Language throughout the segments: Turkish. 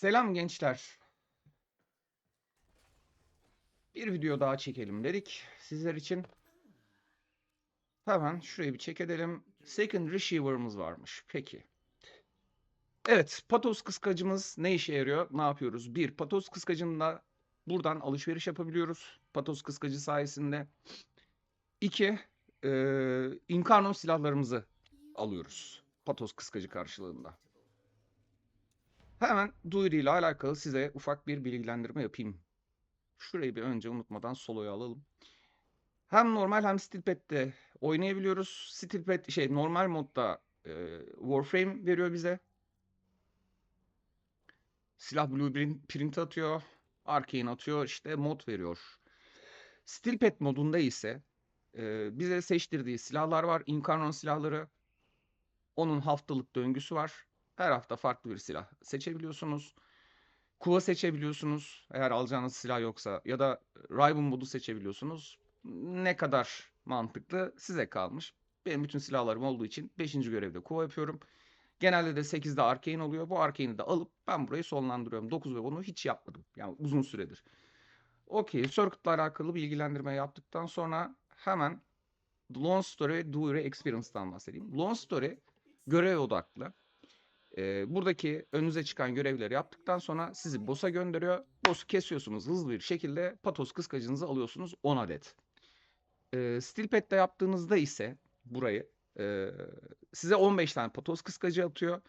Selam gençler. Bir video daha çekelim dedik sizler için. Hemen şurayı bir check edelim. Second receiver'ımız varmış. Peki. Evet, Patos kıskacımız ne işe yarıyor? Ne yapıyoruz? Bir, Patos kıskacında buradan alışveriş yapabiliyoruz. Patos kıskacı sayesinde. İki, e, Incarno silahlarımızı alıyoruz. Patos kıskacı karşılığında. Hemen duyuru alakalı size ufak bir bilgilendirme yapayım. Şurayı bir önce unutmadan soloya alalım. Hem normal hem Steelpad'de oynayabiliyoruz. Steelpad şey normal modda e, Warframe veriyor bize. Silah blueprint print atıyor. Arcane atıyor. işte mod veriyor. Steelpad modunda ise e, bize seçtirdiği silahlar var. Incarnon silahları. Onun haftalık döngüsü var. Her hafta farklı bir silah seçebiliyorsunuz. Kuva seçebiliyorsunuz eğer alacağınız silah yoksa ya da Rival modu seçebiliyorsunuz. Ne kadar mantıklı size kalmış. Benim bütün silahlarım olduğu için 5. görevde kuva yapıyorum. Genelde de 8'de Arcane oluyor. Bu Arcane'i de alıp ben burayı sonlandırıyorum. 9 ve 10'u hiç yapmadım. Yani uzun süredir. Okey. Circuit'la alakalı bilgilendirme yaptıktan sonra hemen Lone Story ve Dewey Experience'dan bahsedeyim. Lone Story görev odaklı. Ee, buradaki önünüze çıkan görevleri yaptıktan sonra sizi boss'a gönderiyor. Boss'u kesiyorsunuz hızlı bir şekilde patos kıskacınızı alıyorsunuz 10 adet. Ee, Steelpad'de yaptığınızda ise burayı e, size 15 tane patos kıskacı atıyor.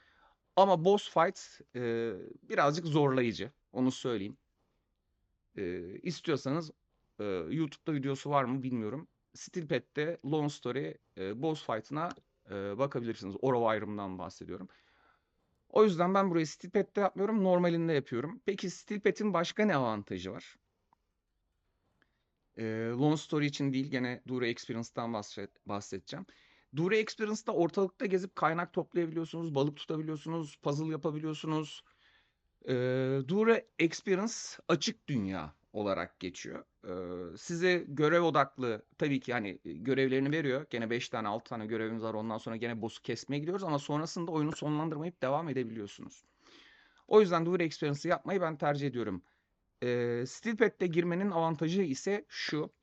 Ama boss fight e, birazcık zorlayıcı. Onu söyleyeyim. E, istiyorsanız e, YouTube'da videosu var mı bilmiyorum. Steelpad'de Lone Story e, boss fight'ına e, bakabilirsiniz. Oro ayrımından bahsediyorum. O yüzden ben burayı Steelpad'de yapmıyorum. Normalinde yapıyorum. Peki Steelpad'in başka ne avantajı var? Ee, Lone Story için değil gene Dura Experience'dan bahset, bahsedeceğim. Dura Experience'da ortalıkta gezip kaynak toplayabiliyorsunuz, balık tutabiliyorsunuz, puzzle yapabiliyorsunuz. Ee, Dura Experience açık dünya olarak geçiyor. Ee, size görev odaklı tabii ki hani görevlerini veriyor. Gene 5 tane 6 tane görevimiz var. Ondan sonra gene boss'u kesmeye gidiyoruz ama sonrasında oyunu sonlandırmayıp devam edebiliyorsunuz. O yüzden Dura Experience'ı yapmayı ben tercih ediyorum. Ee, Steelpad'de girmenin avantajı ise şu.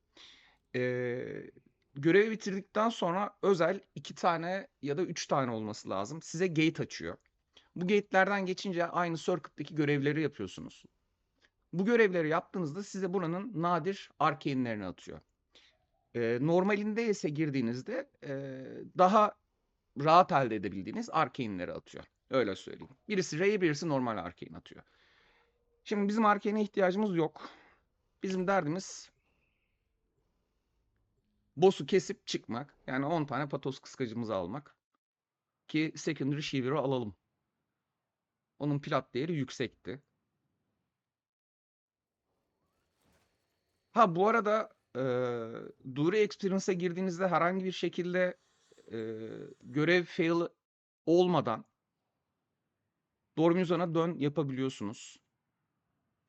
Ee, görevi bitirdikten sonra özel 2 tane ya da 3 tane olması lazım. Size gate açıyor. Bu gate'lerden geçince aynı circuit'taki görevleri yapıyorsunuz. Bu görevleri yaptığınızda size buranın nadir arcane'lerini atıyor. Ee, normalinde ise girdiğinizde e, daha rahat elde edebildiğiniz arcane'leri atıyor. Öyle söyleyeyim. Birisi Ray, birisi normal arcane atıyor. Şimdi bizim arcane'e ihtiyacımız yok. Bizim derdimiz boss'u kesip çıkmak. Yani 10 tane patos kıskacımızı almak. Ki secondary receiver'ı alalım. Onun plat değeri yüksekti. Ha bu arada e, Dura Experience'a girdiğinizde herhangi bir şekilde e, görev fail olmadan Dormuzon'a dön yapabiliyorsunuz.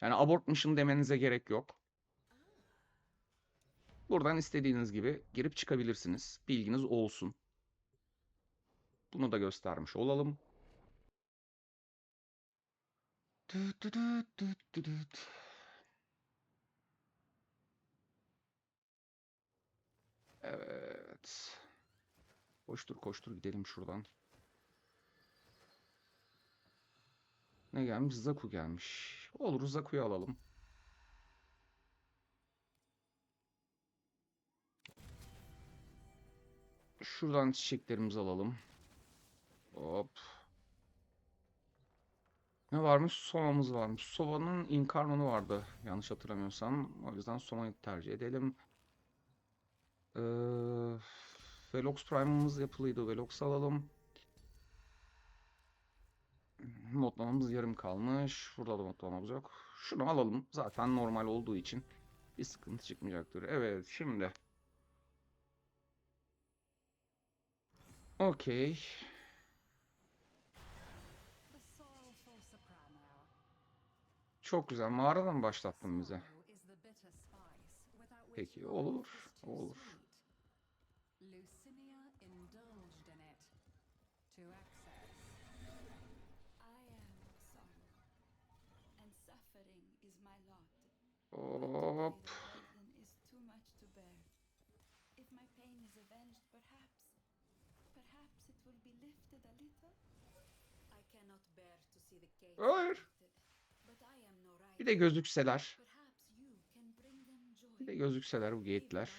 Yani abort mission demenize gerek yok. Buradan istediğiniz gibi girip çıkabilirsiniz. Bilginiz olsun. Bunu da göstermiş olalım. Düt düt düt düt düt. Evet. Koştur koştur gidelim şuradan. Ne gelmiş? Zaku gelmiş. Olur Zaku'yu alalım. Şuradan çiçeklerimizi alalım. Hop. Ne varmış? Soma'mız varmış. Soma'nın inkarnonu vardı yanlış hatırlamıyorsam. O yüzden Soma'yı tercih edelim. Ee, Velox Prime'ımız yapılıydı. Velox alalım. Modlamamız yarım kalmış. Burada da modlamamız yok. Şunu alalım. Zaten normal olduğu için bir sıkıntı çıkmayacaktır. Evet şimdi. Okey. Çok güzel. Mağaradan başlattın bize. Peki olur. Olur. Cave Hayır. Bir de gözükseler. Bir de gözükseler bu geyikler.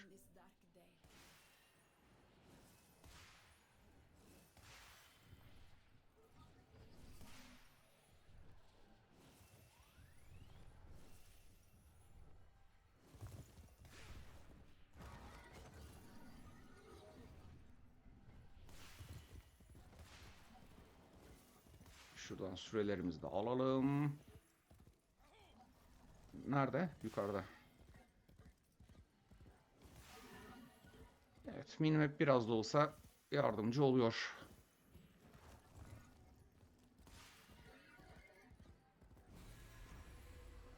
Şuradan sürelerimizi de alalım. Nerede? Yukarıda. Evet, minimap biraz da olsa yardımcı oluyor.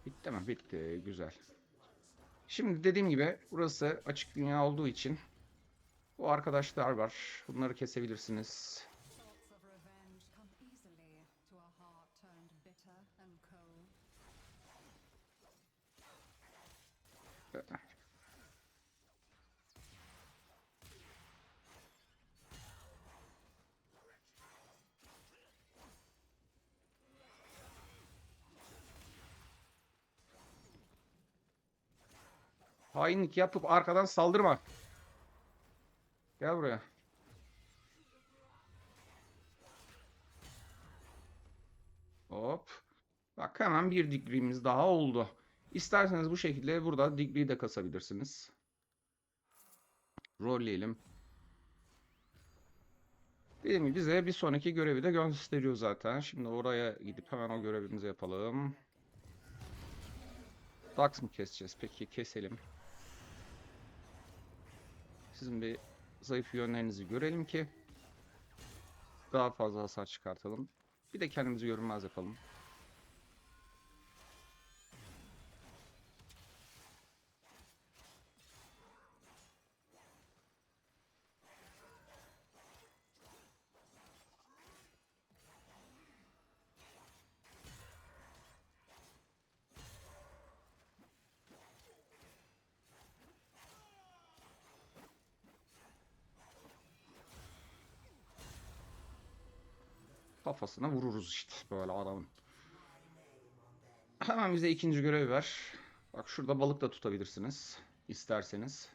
Bitti mi? Bitti. Güzel. Şimdi dediğim gibi burası açık dünya olduğu için bu arkadaşlar var. Bunları kesebilirsiniz. Hainlik yapıp arkadan saldırma. Gel buraya. Hop. Bak hemen bir degree'miz daha oldu. İsterseniz bu şekilde burada degree de kasabilirsiniz. Rolleyelim. Dediğim gibi bize bir sonraki görevi de gösteriyor zaten. Şimdi oraya gidip hemen o görevimizi yapalım. Dax mı keseceğiz? Peki keselim. Sizin bir zayıf yönlerinizi görelim ki daha fazla hasar çıkartalım. Bir de kendimizi görünmez yapalım. Kafasına vururuz işte böyle adamın. Hemen bize ikinci görev ver. Bak şurada balık da tutabilirsiniz. isterseniz.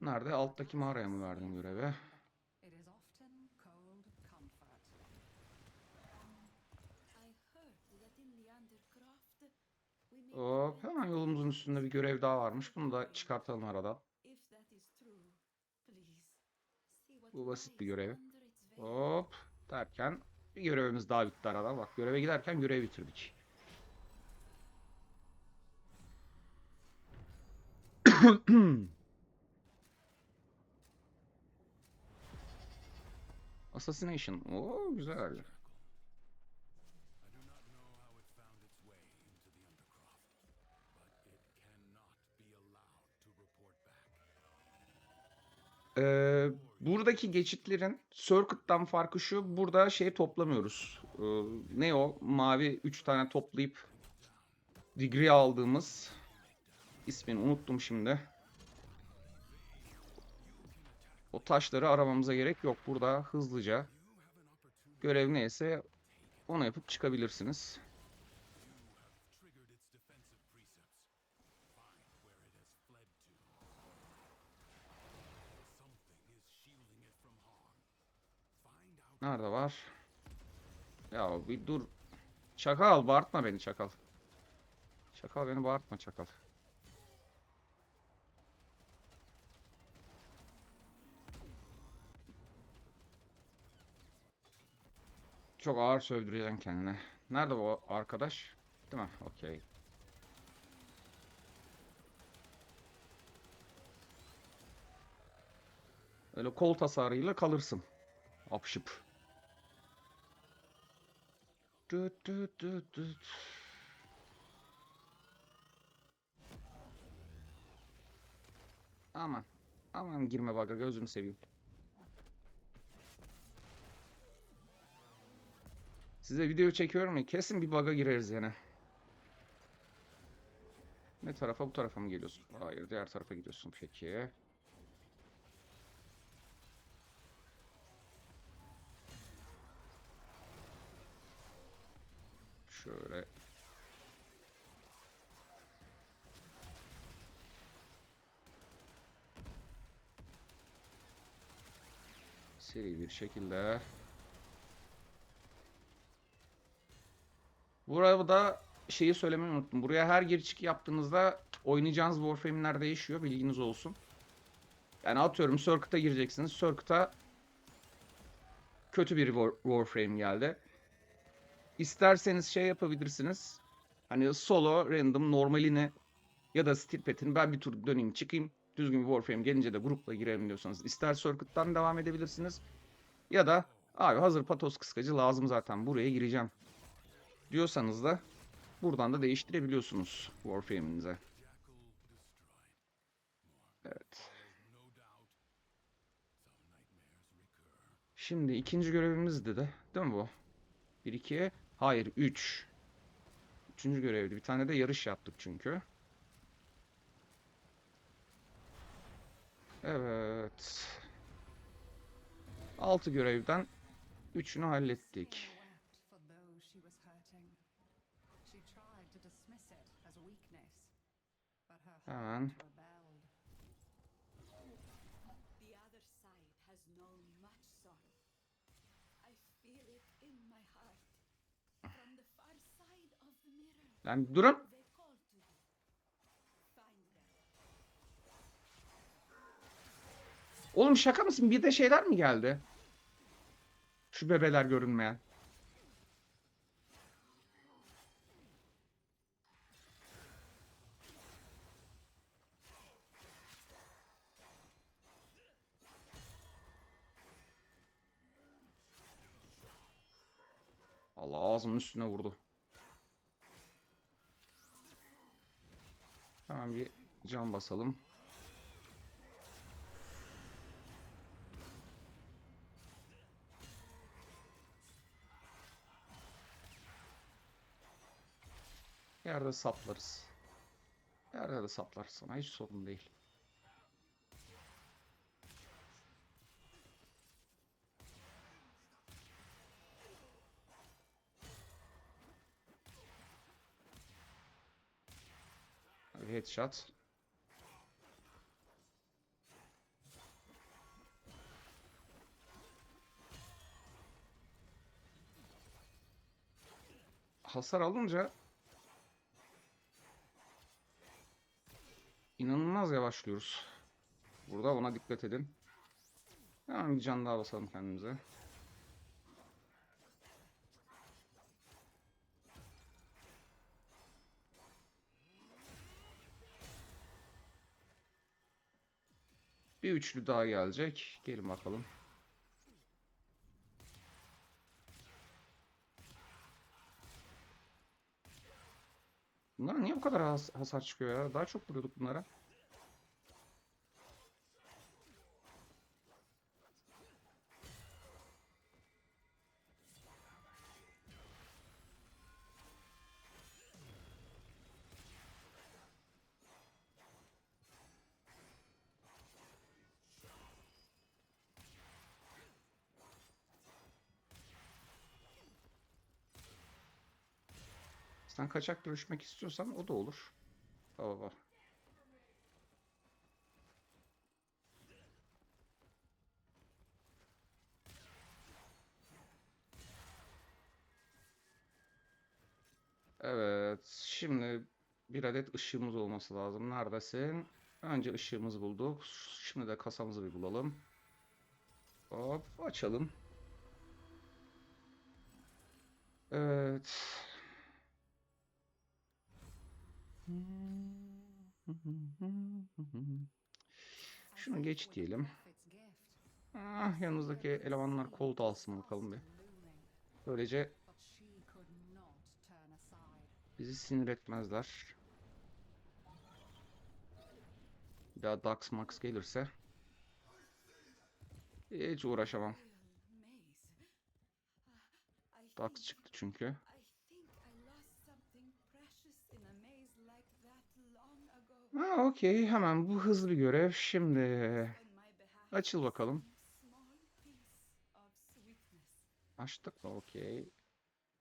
Nerede? Alttaki mağaraya mı verdin görevi? Hop, hemen yolumuzun üstünde bir görev daha varmış. Bunu da çıkartalım aradan. Bu basit bir görev. Hop derken bir görevimiz daha bitti aradan. Bak göreve giderken görevi bitirdik. Assassination. Oo güzel. Ee, buradaki geçitlerin Circuit'tan farkı şu. Burada şey toplamıyoruz. Ee, ne o? Mavi 3 tane toplayıp degree aldığımız ismini unuttum şimdi. O taşları aramamıza gerek yok. Burada hızlıca görev neyse onu yapıp çıkabilirsiniz. Nerede var? Ya bir dur. Çakal bağırtma beni çakal. Çakal beni bağırtma çakal. Çok ağır sövdüreceksin kendine. Nerede bu arkadaş? Değil mi? Okey. Öyle kol tasarıyla kalırsın. Apşıp. Düt düt düt düt. Aman. Aman girme baga gözünü seveyim. Size video çekiyorum ya kesin bir bug'a gireriz yine. Ne tarafa bu tarafa mı geliyorsun? Hayır diğer tarafa gidiyorsun peki. Şöyle. Seri bir şekilde. Burada şeyi söylemeyi unuttum. Buraya her gir yaptığınızda oynayacağınız Warframe'ler değişiyor. Bilginiz olsun. Yani atıyorum Circuit'a gireceksiniz. Circuit'a kötü bir War- Warframe geldi. İsterseniz şey yapabilirsiniz. Hani solo, random, normalini ya da steel pet'ini ben bir tur döneyim çıkayım. Düzgün bir Warframe gelince de grupla girelim diyorsanız. ister Circuit'tan devam edebilirsiniz. Ya da abi hazır patos kıskacı lazım zaten buraya gireceğim. Diyorsanız da buradan da değiştirebiliyorsunuz Warframe'inize. Evet. Şimdi ikinci görevimizdi de değil mi bu? 1 2 hayır 3. Üçüncü görevdi. Bir tane de yarış yaptık çünkü. Evet. 6 görevden 3'ünü hallettik. wept Lan durun. Oğlum şaka mısın? Bir de şeyler mi geldi? Şu bebeler görünmeyen. Allah ağzımın üstüne vurdu. Hemen bir can basalım. Yerde saplarız. Yerde de saplar sana hiç sorun değil. Headshot. Hasar alınca İnanılmaz yavaşlıyoruz. Burada ona dikkat edin. Hemen bir can daha basalım kendimize. Bir üçlü daha gelecek. Gelin bakalım. Bunlara niye bu kadar has- hasar çıkıyor ya? Daha çok vuruyorduk bunlara. Kaçak dövüşmek istiyorsan o da olur. Baba. Evet. Şimdi bir adet ışığımız olması lazım. Neredesin? Önce ışığımızı bulduk. Şimdi de kasamızı bir bulalım. Hop açalım. Evet. Şunu geç diyelim. Ah, yanınızdaki elemanlar kolt alsın bakalım bir. Böylece bizi sinir etmezler. Bir daha Dax Max gelirse hiç uğraşamam. Dax çıktı çünkü. Ha okey hemen bu hızlı bir görev. Şimdi açıl bakalım. Açtık mı? Okey.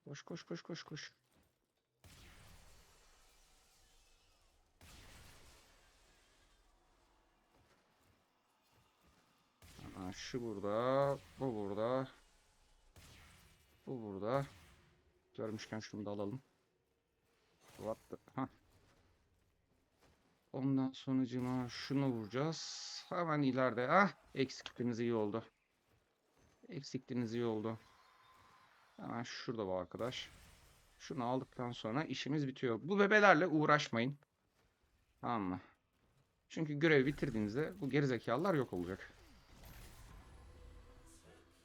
Koş koş koş koş koş. Aa, şu burada, bu burada, bu burada. Görmüşken şunu da alalım. What the... Ondan sonucuma şunu vuracağız. Hemen ileride. Ah, eksikliğiniz iyi oldu. Eksikliğiniz iyi oldu. Hemen şurada bu arkadaş. Şunu aldıktan sonra işimiz bitiyor. Bu bebelerle uğraşmayın. Tamam mı? Çünkü görevi bitirdiğinizde bu gerizekalılar yok olacak.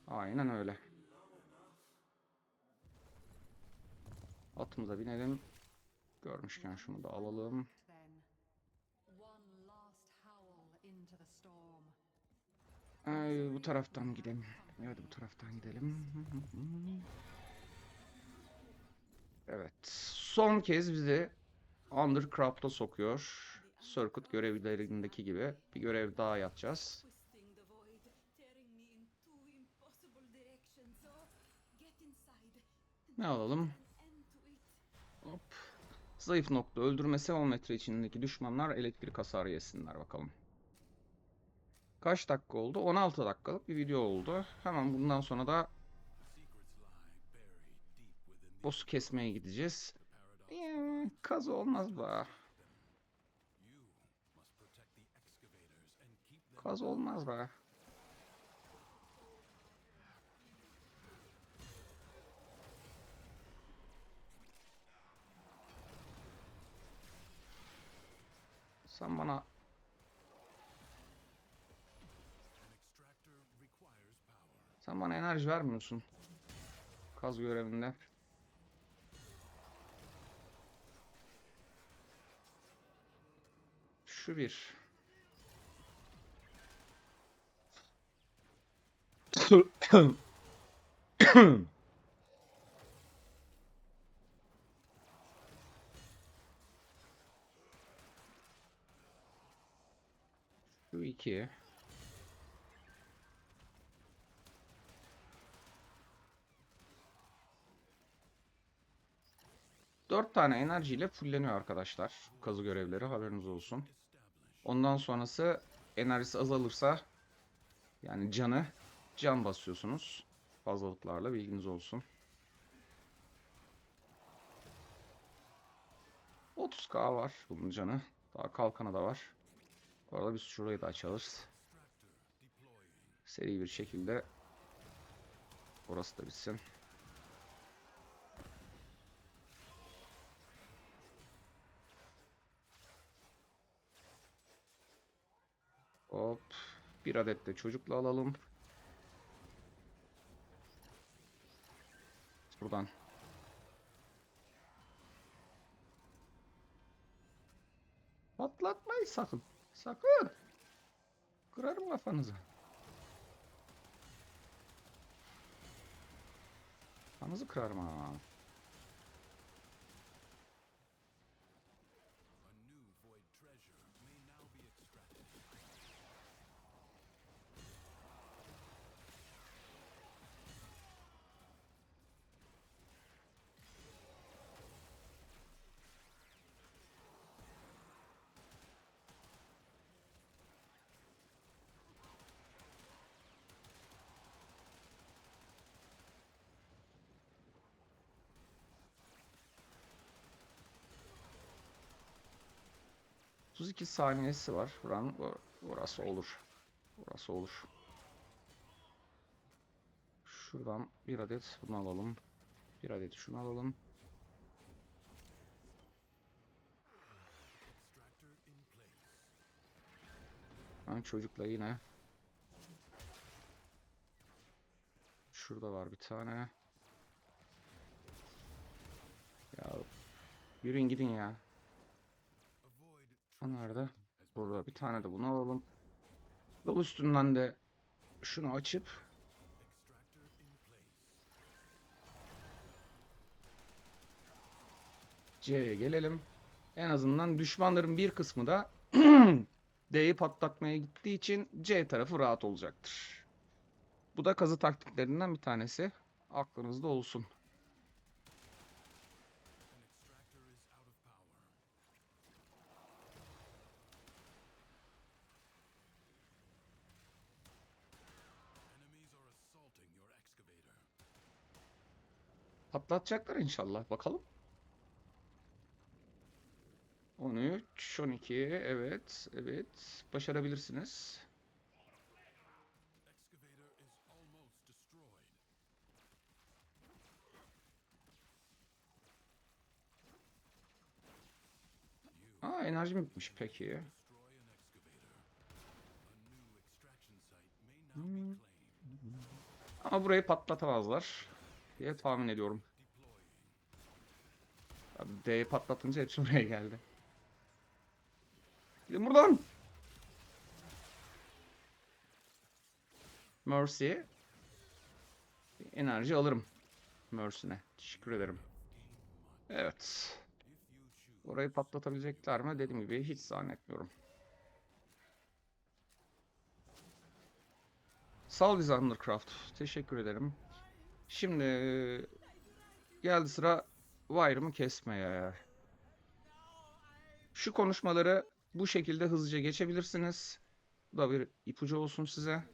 Aynen öyle. Atımıza binelim. Görmüşken şunu da alalım. Ay, bu taraftan gidelim. Evet bu taraftan gidelim. Evet. Son kez bizi Undercraft'a sokuyor. Circuit görevlerindeki gibi bir görev daha yapacağız. Ne alalım? Hop. Zayıf nokta öldürmesi 10 metre içindeki düşmanlar elektrik hasarı yesinler bakalım. Kaç dakika oldu? 16 dakikalık bir video oldu. Hemen bundan sonra da boss'u kesmeye gideceğiz. paradox. Ya, kaz olmaz them Kaz olmaz be. Sen bana sen bana enerji vermiyorsun. Kaz görevinde. Şu bir. Şu iki. Dört tane enerjiyle fulleniyor arkadaşlar. Kazı görevleri haberiniz olsun. Ondan sonrası enerjisi azalırsa yani canı can basıyorsunuz. Fazlalıklarla bilginiz olsun. 30k var bunun canı. Daha kalkanı da var. Bu arada biz şurayı da açarız. Seri bir şekilde orası da bitsin. Hop. Bir adet de çocukla alalım. Buradan. Patlatmayın sakın. Sakın. Kırarım kafanızı. Kafanızı kırarım ha. 32 saniyesi var. Buranın orası olur. Orası olur. Şuradan bir adet bunu alalım. Bir adet şunu alalım. Ben çocukla yine. Şurada var bir tane. Ya yürüyün gidin ya. Bunlar da burada. Bir tane de bunu alalım. Yol üstünden de şunu açıp C'ye gelelim. En azından düşmanların bir kısmı da D'yi patlatmaya gittiği için C tarafı rahat olacaktır. Bu da kazı taktiklerinden bir tanesi. Aklınızda olsun. Patlatacaklar inşallah. Bakalım. 13, 12. Evet, evet. Başarabilirsiniz. Aa enerjim bitmiş peki. claimed. Ama burayı patlatamazlar diye tahmin ediyorum. Abi D'yi patlatınca hepsi buraya geldi. Gidin buradan. Mercy. Bir enerji alırım. Mercy'ne. Teşekkür ederim. Evet. Orayı patlatabilecekler mi? Dediğim gibi hiç zannetmiyorum. Sağ ol bize. Teşekkür ederim. Şimdi geldi sıra wire'ımı kesmeye. Şu konuşmaları bu şekilde hızlıca geçebilirsiniz. Bu da bir ipucu olsun size.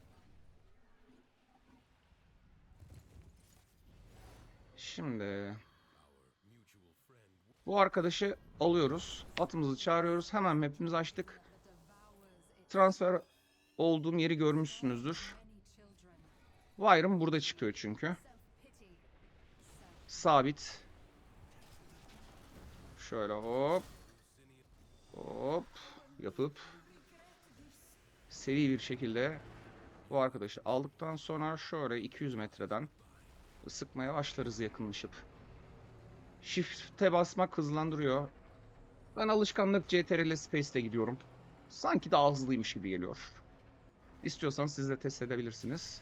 Şimdi bu arkadaşı alıyoruz. Atımızı çağırıyoruz. Hemen map'imizi açtık. Transfer olduğum yeri görmüşsünüzdür. Wire'ım burada çıkıyor çünkü. Sabit. Şöyle hop. Hop. Yapıp seri bir şekilde bu arkadaşı aldıktan sonra şöyle 200 metreden sıkmaya başlarız yakınlaşıp. Shift'e basmak hızlandırıyor. Ben alışkanlık CTRL Space'te gidiyorum. Sanki daha hızlıymış gibi geliyor. İstiyorsanız siz de test edebilirsiniz.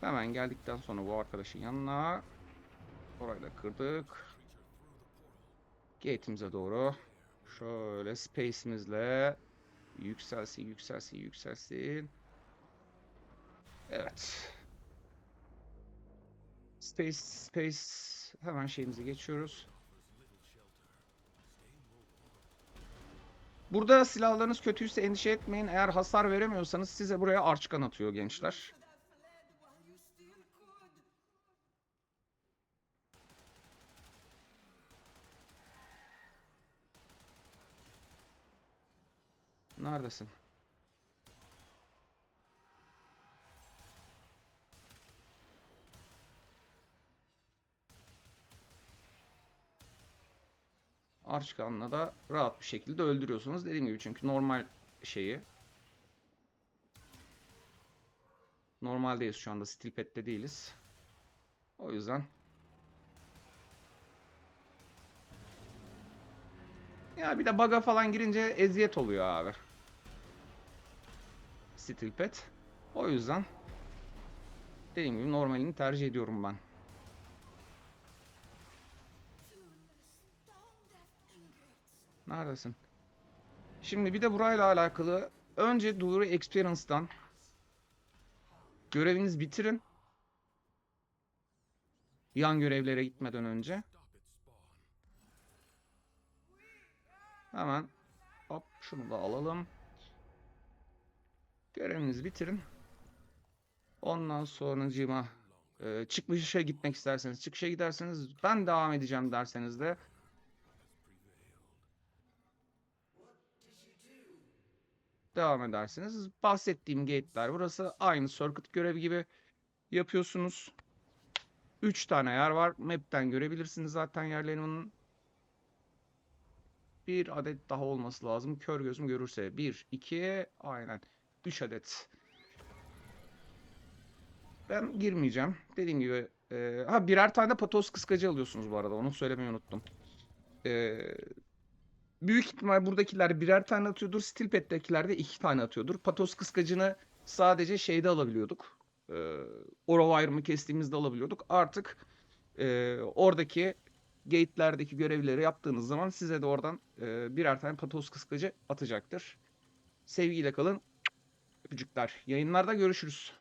Hemen geldikten sonra bu arkadaşın yanına orayı da kırdık. Gate'imize doğru şöyle space'imizle yükselsin, yükselsin, yükselsin. Evet. Space, space hemen şeyimizi geçiyoruz. Burada silahlarınız kötüyse endişe etmeyin. Eğer hasar veremiyorsanız size buraya arçkan atıyor gençler. Neredesin? Arçkan'la da rahat bir şekilde öldürüyorsunuz. Dediğim gibi çünkü normal şeyi. Normaldeyiz şu anda. Steel Pad'de değiliz. O yüzden. Ya bir de bug'a falan girince eziyet oluyor abi. Steel Pad. O yüzden. Dediğim gibi normalini tercih ediyorum ben. Neredesin? Şimdi bir de burayla alakalı önce Duru Experience'dan görevinizi bitirin. Yan görevlere gitmeden önce. Hemen hop şunu da alalım. Görevinizi bitirin. Ondan sonracığıma e, çıkmışa gitmek isterseniz çıkışa giderseniz ben devam edeceğim derseniz de devam edersiniz. Bahsettiğim gate'ler burası aynı circuit görevi gibi yapıyorsunuz. 3 tane yer var. Map'ten görebilirsiniz zaten yerlerini. Bir adet daha olması lazım. Kör gözüm görürse. 1, 2, aynen. 3 adet. Ben girmeyeceğim. Dediğim gibi. e, ha birer tane de patos kıskacı alıyorsunuz bu arada. Onu söylemeyi unuttum. E, büyük ihtimal buradakiler birer tane atıyordur. Steel Pad'dekiler de iki tane atıyordur. Patos kıskacını sadece şeyde alabiliyorduk. E, Orowire'ımı kestiğimizde alabiliyorduk. Artık e, oradaki gate'lerdeki görevleri yaptığınız zaman size de oradan e, birer tane patos kıskacı atacaktır. Sevgiyle kalın. Öpücükler. Yayınlarda görüşürüz.